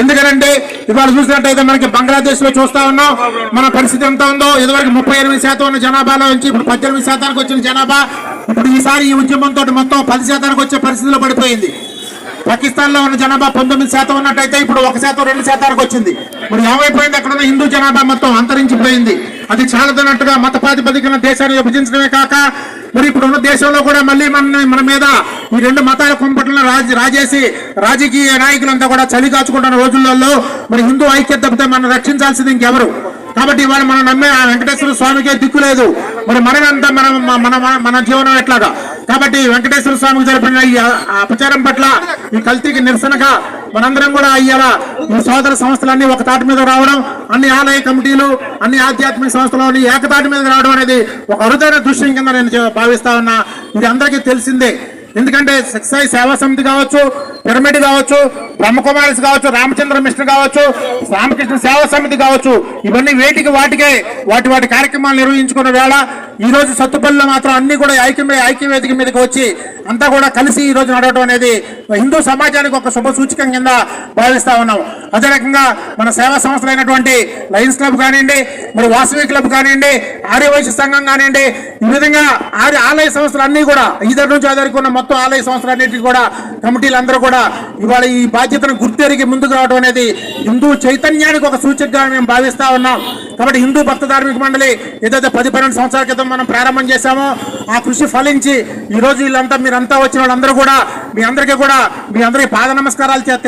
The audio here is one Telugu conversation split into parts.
ఎందుకంటే ఇవాళ చూసినట్టయితే మనకి బంగ్లాదేశ్లో చూస్తా ఉన్నాం. మన పరిస్థితి ఎంత ఉందో ఇదివరకు ముప్పై ఎనిమిది శాతం ఉన్న జనాభాలో నుంచి ఇప్పుడు పద్దెనిమిది శాతానికి వచ్చిన జనాభా ఇప్పుడు ఈసారి ఈ ఉద్యమంతో మొత్తం పది శాతానికి వచ్చే పరిస్థితిలో పడిపోయింది. పాకిస్తాన్లో ఉన్న జనాభా పంతొమ్మిది శాతం ఉన్నట్టయితే ఇప్పుడు ఒక శాతం రెండు శాతానికి వచ్చింది. మరి ఏమైపోయింది? అక్కడ ఉన్న హిందూ జనాభా మొత్తం అంతరించిపోయింది. అది చాలదన్నట్టుగా మత ప్రాతిపదికన దేశాన్ని విభజించడమే కాక మరి ఇప్పుడున్న దేశంలో కూడా మళ్ళీ మన మన మీద ఈ రెండు మతాల కుంపట్లను రాజ రాజేసి రాజకీయ నాయకులంతా కూడా చలి కాచుకుంటున్న రోజులలో మరి హిందూ ఐక్యత తప్పితే మనం రక్షించాల్సింది ఇంకెవరు? కాబట్టి ఇవాళ మనం నమ్మే ఆ వెంకటేశ్వర స్వామికే దిక్కు లేదు. మరి మనమంతా మనం మన మన- మన జీవనం ఎట్లాగా? కాబట్టి వెంకటేశ్వర స్వామికి జరిపిన ఈ ఆ- అపచారం పట్ల ఈ కల్తీకి నిరసనగా మనందరం కూడా ఇవాళ ఈ సోదర సంస్థలన్నీ ఒక తాటి మీద రావడం అన్ని ఆలయ కమిటీలు అన్ని ఆధ్యాత్మిక సంస్థలు అన్ని ఏకతాటి మీద రావడం అనేది ఒక అరుదైన దృశ్యం కింద నేను చే- భావిస్తా ఉన్నా. ఇది అందరికీ తెలిసిందే. ఎందుకంటే సక్సాయి సేవా సమితి కావచ్చు పిరమిడ్ కావచ్చు బ్రహ్మకుమారిస్ కావచ్చు రామచంద్ర మిషన్ కావచ్చు రామకృష్ణ సేవా సమితి కావచ్చు ఇవన్నీ వేటికి వాటికే వాటి వాటి కార్యక్రమాలు నిర్వహించుకున్న వేళ ఈ రోజు సత్తుపల్లిలో మాత్రం అన్ని కూడా ఐక్యమే ఐక్యవేదిక మీదకి వచ్చి అంతా కూడా కలిసి ఈ రోజు నడవడం అనేది హిందూ సమాజానికి ఒక శుభ సూచకం కింద భావిస్తా ఉన్నాం. అదే రకంగా మన సేవా సంస్థలు అయినటువంటి లయన్స్ క్లబ్ కానివ్వండి మరి వాసవి క్లబ్ కానివ్వండి ఆర్యవైశ్య సంఘం కానివ్వండి ఈ విధంగా ఆర్య ఆలయ సంస్థలు అన్నీ కూడా ఇద్దరు నుంచి ఆధారికి ఉన్న మొత్తం ఆలయ సంస్థలన్నిటికీ కూడా కమిటీలు అందరూ కూడా ఇవాళ ఈ బాధ్యతను గుర్తెరిగి ముందుకు రావడం అనేది హిందూ చైతన్యానికి ఒక సూచకగా మేము భావిస్తా ఉన్నాం. కాబట్టి హిందూ భక్త ధార్మిక మండలి ఏదైతే పది పన్నెండు సంవత్సరాల క్రితం మనం ప్రారంభం చేశామో ఆ కృషి ఫలించి ఈరోజు వీళ్ళంతా మీరంతా వచ్చిన వాళ్ళందరూ కూడా మీ అందరికీ కూడా మీ అందరికీ పాద నమస్కారాలు చే-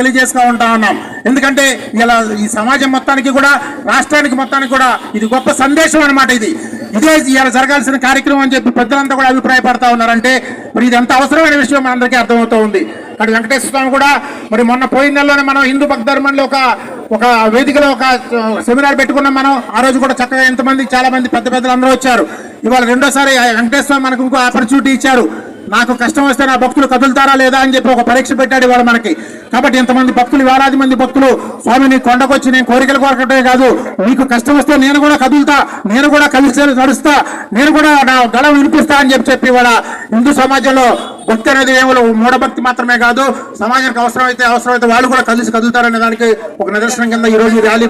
ఉంటా ఉన్నాం. ఎందుకంటే ఇలా ఈ సమాజం మొత్తానికి కూడా రాష్ట్రానికి మొత్తానికి కూడా ఇది గొప్ప సందేశం అన్నమాట ఇది. ఇదే ఇలా జరగాల్సిన కార్యక్రమం అని చెప్పి పెద్దలంతా కూడా అభిప్రాయపడతా ఉన్నారంటే మరి ఇది ఎంత అవసరమైన విషయం మనందరికీ అర్థమవుతూ ఉంది. అక్కడ వెంకటేశ్వర స్వామి కూడా మరి మొన్న పోయిన నెలలోనే మనం హిందూ భక్త ధర్మంలో ఒక ఒక వేదికలో ఒక సెమినార్ పెట్టుకున్నాం మనం. ఆ రోజు కూడా చక్కగా ఎంతమంది చాలా మంది పెద్ద పెద్దలు అందరూ వచ్చారు. ఇవాళ రెండోసారి వెంకటేశ్వర మనకు ఇంకో ఆపర్చునిటీ ఇచ్చారు. నాకు కష్టం వస్తే నా భక్తులు కదులుతారా లేదా అని చెప్పి ఒక పరీక్ష పెట్టాడు ఇవాళ మనకి. కాబట్టి ఇంతమంది భక్తులు వేలాది మంది భక్తులు స్వామిని కొండకొచ్చి నేను కోరికలు కోరకటమే కాదు. నీకు కష్టం వస్తే నేను కూడా కదులుతా నేను కూడా కలిసి నడుస్తా నేను కూడా నా గళం వినిపిస్తా అని చెప్పి చెప్పి ఇవాళ హిందూ సమాజంలో భక్తి అనేది కేవలం మూఢభక్తి మాత్రమే కాదు సమాజానికి అవసరమైతే అవసరమైతే వాళ్ళు కూడా కలిసి కదులుతారనే దానికి ఒక నిదర్శనం కింద ఈ రోజు ర్యాలీ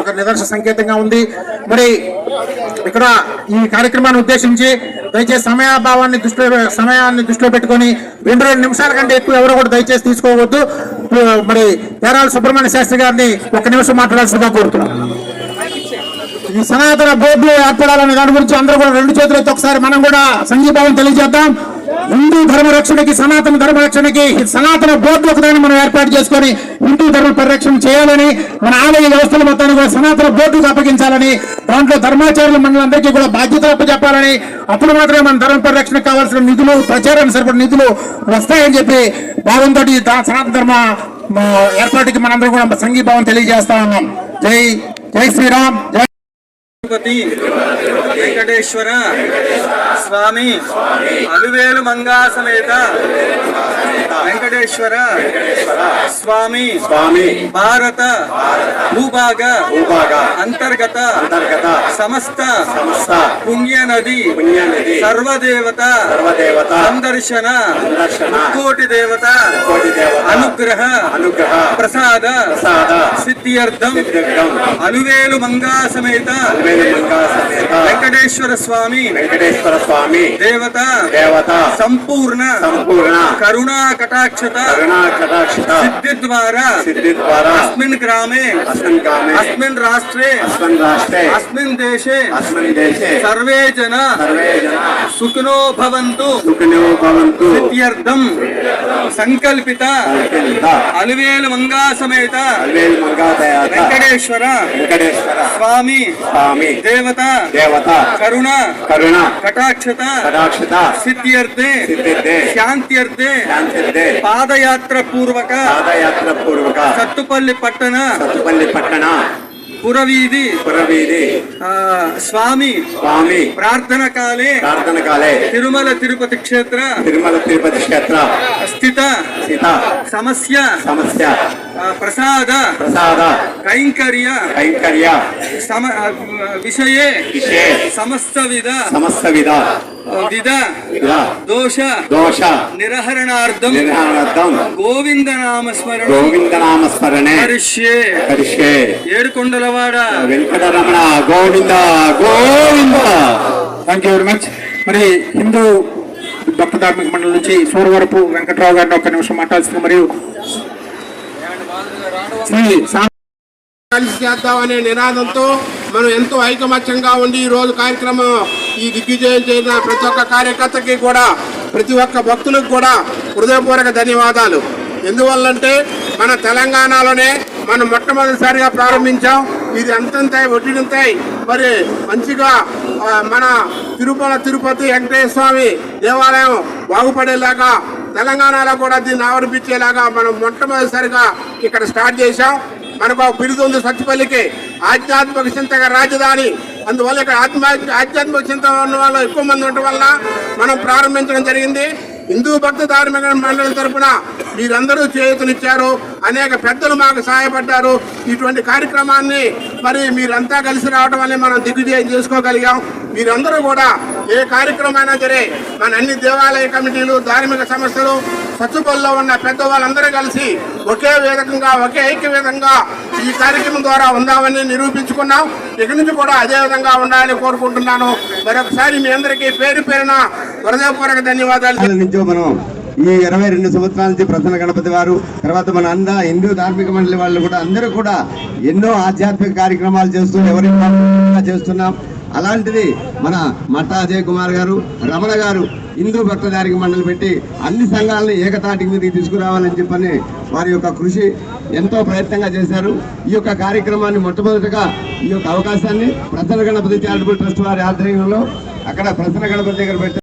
ఒక నిదర్శన సంకేతంగా ఉంది. మరి ఇక్కడ ఈ కార్యక్రమాన్ని ఉద్దేశించి దయచేసి సమయాభావాన్ని దృష్టిలో సమయాన్ని దృష్టిలో పెట్టుకొని రెండు రెండు నిమిషాల కంటే ఎక్కువ ఎవరు కూడా దయచేసి తీసుకోవద్దు. మరి పేరాల సుబ్రహ్మణ్య శాస్త్రి గారిని ఒక నిమిషం మాట్లాడాల్సిందిగా కోరుతున్నాను. ఈ సనాతన బోర్డులు ఏర్పడాలనే దాని గురించి అందరూ కూడా రెండు చేతులతో ఒకసారి మనం కూడా సంఘీభావం తెలియజేద్దాం. హిందూ ధర్మ రక్షణకి సనాతన ధర్మ రక్షణకి సనాతన బోర్డు ఒకదాన్ని మనం ఏర్పాటు చేసుకొని హిందూ ధర్మ పరిరక్షణ చేయాలని మన ఆలయ వ్యవస్థల మొత్తాన్ని కూడా సనాతన బోర్డుకు అప్పగించాలని దాంట్లో ధర్మాచార్యుల మనందరికీ కూడా బాధ్యతలు అప్పచెప్పాలని అప్పుడు మాత్రమే మన ధర్మ పరిరక్షణకు కావాల్సిన నిధులు ప్రచారానికి సరిపడిన నిధులు వస్తాయని చెప్పి భావంతో సనాతన ధర్మ ఏర్పాటుకి మనందరం కూడా సంఘీభావం తెలియజేస్తా ఉన్నాం. జై జై శ్రీరామ్ జై తిరుపతి వెంకటేశ్వర స్వామి అలువేలు మంగా సమేత వెంకటేశ్వర స్వామి స్వామి భారత భూభాగ భూభాగ అంతర్గత అంతర్గత సమస్త సమస్త పుణ్య నది పుణ్యనిధి సర్వదేవత సర్వదేవత సందర్శన సందర్శన కోటి దేవత కోటి దేవత అనుగ్రహ అనుగ్రహ ప్రసాద ప్రసాద సిద్ధ్యర్థం సిద్ధిర్థం అలువేలు మంగా సమేత అల్వేలు మంగా సమేత వెంకటేశ్వర స్వామి వెంకటేశ్వర స్వామి దేవత దేవత సంపూర్ణ సంపూర్ణ కరుణా కటాక్షత కరుణా కటాక్షిత సిద్ధి ద్వారా సిద్ధి ద్వారా అస్మిన్ గ్రామే అస్మిన్ కామే అస్మిన్ రాష్ట్రే అస్మిన్ రాష్ట్రే అస్మిన్ దేశే అస్మిన్ దేశే సర్వే జన సర్వే జనా సుఖినో భవంతు సుఖినో భవంతు సిద్ధ్యర్థం సంకల్పిత సంకల్పిత అలివేలు మంగా సమేత అల్వేలు మంగా దేవత వెంకటేశ్వర వెంకటేశ్వర స్వామి స్వామి దేవత దేవత కరుణ కరుణ కటాక్షత కటాక్షిత సిద్ధ్యర్థే ಪಾದಯಾತ್ರ ಪೂರ್ವಕ ಪಾದಯಾತ್ರ ಪೂರ್ವಕ ಸತ್ತುಪಲ್ಲಿ ಪಟ್ಟಣ ಸತ್ತುಪಲ್ಲಿ ಪಟ್ಟಣ ಪುರವೀಧಿ ಪುರವೀಧಿ ಸ್ವಾಮಿ ಸ್ವಾಮಿ ಪ್ರಾರ್ಥನಾ ಕಾಲೇ ಪ್ರಾರ್ಥನಾ ಕಾಲೇ ತಿರುಮಲ ತಿರುಪತಿ ಕ್ಷೇತ್ರ ತಿರುಮಲ ತಿರುಪತಿ ಕ್ಷೇತ್ರ ಸ್ಥಿತ ಸ್ಥಿತ ಸಮಸ್ಯ ಸಮಸ್ಯ ప్రసాద. ప్రసాద. కైంకర్య. కైంకర్య. సమ విషయే. విషయ. సమస్త విధ సమస్త విధ. దోష. దోష. నిరహరణార్థం. నిర్హాణార్థం గోవింద నామస్మరణ గోవిందనామ స్మరణే కరిష్యే కరిష్యే ఏడుకొండలవాడ. Venkataramana Govinda Govinda. Thank you very much మరి హిందూ భక్త ధార్మిక మండలి నుంచి సూరవరపు వెంకట్రావు గారిని ఒక నిమిషం మాట్లాడుతుంది మరియు కలిసి చేద్దామనే నినాదంతో మనం ఎంతో ఐకమత్యంగా ఉండి ఈ రోజు కార్యక్రమం ఈ దిగ్విజయం చేసిన ప్రతి ఒక్క కార్యకర్తకి కూడా ప్రతి ఒక్క భక్తులకు కూడా హృదయపూర్వక ధన్యవాదాలు. ఎందువల్లంటే మన తెలంగాణలోనే మనం మొట్టమొదటిసారిగా ప్రారంభించాం. ఇది అంతంతాయి ఒడ్డినంతాయి మరి మంచిగా మన తిరుమల తిరుపతి వెంకటేశ్వర స్వామి దేవాలయం బాగుపడేలాగా తెలంగాణలో కూడా దీన్ని ఆవరిపించేలాగా మనం మొట్టమొదటిసారిగా ఇక్కడ స్టార్ట్ చేశాం. మనకు ఒక బిరుదు ఉంది సత్తుపల్లికి ఆధ్యాత్మిక చింతక రాజధాని. అందువల్ల ఇక్కడ ఆత్మ ఆధ్యాత్మిక చింత ఉన్న వాళ్ళు ఎక్కువ మంది ఉండటం వల్ల మనం ప్రారంభించడం జరిగింది. హిందూ భక్త ధార్మిక మండలి తరపున మీరందరూ చేయూతనిచ్చారు. అనేక పెద్దలు మాకు సహాయపడ్డారు. ఇటువంటి కార్యక్రమాన్ని మరి మీరంతా కలిసి రావడం వల్ల మనం దిగ్విజయం చేసుకోగలిగాం. మీరందరూ కూడా ఏ కార్యక్రమైనా సరే మన అన్ని దేవాలయ కమిటీలు ధార్మిక సంస్థలు సచ్చుపల్లిలో ఉన్న పెద్ద వాళ్ళందరూ కలిసి ఒకే విధంగా ఒకే ఐక్య విధంగా ఈ కార్యక్రమం ద్వారా ఉందామని నిరూపించుకున్నాం. ఇక నుంచి కూడా అదే విధంగా ఉండాలని కోరుకుంటున్నాను. మరొకసారి మీ అందరికీ పేరు పేరున హృదయపూర్వక ధన్యవాదాలు. నుంచో మనం ఈ ఇరవై రెండు సంవత్సరాల నుంచి ప్రసన్న గణపతి వారు తర్వాత మన అంద హిందూ ధార్మిక మండలి వాళ్ళు కూడా అందరూ కూడా ఎన్నో ఆధ్యాత్మిక కార్యక్రమాలు చేస్తూ ఎవరి చేస్తున్నాం. అలాంటిది మన మట్టా అజయ్ కుమార్ గారు రమణ గారు హిందూ భక్తదారికి మండలి పెట్టి అన్ని సంఘాలను ఏకతాటికి మీదకి తీసుకురావాలని చెప్పని వారి యొక్క కృషి ఎంతో ప్రయత్నంగా చేశారు. ఈ యొక్క కార్యక్రమాన్ని మొట్టమొదటిగా ఈ యొక్క అవకాశాన్ని ప్రసన్న గణపతి చారిటబుల్ ట్రస్ట్ వారి ఆధ్వర్యంలో అక్కడ ప్రసన్న గణపతి దగ్గర పెట్టారు.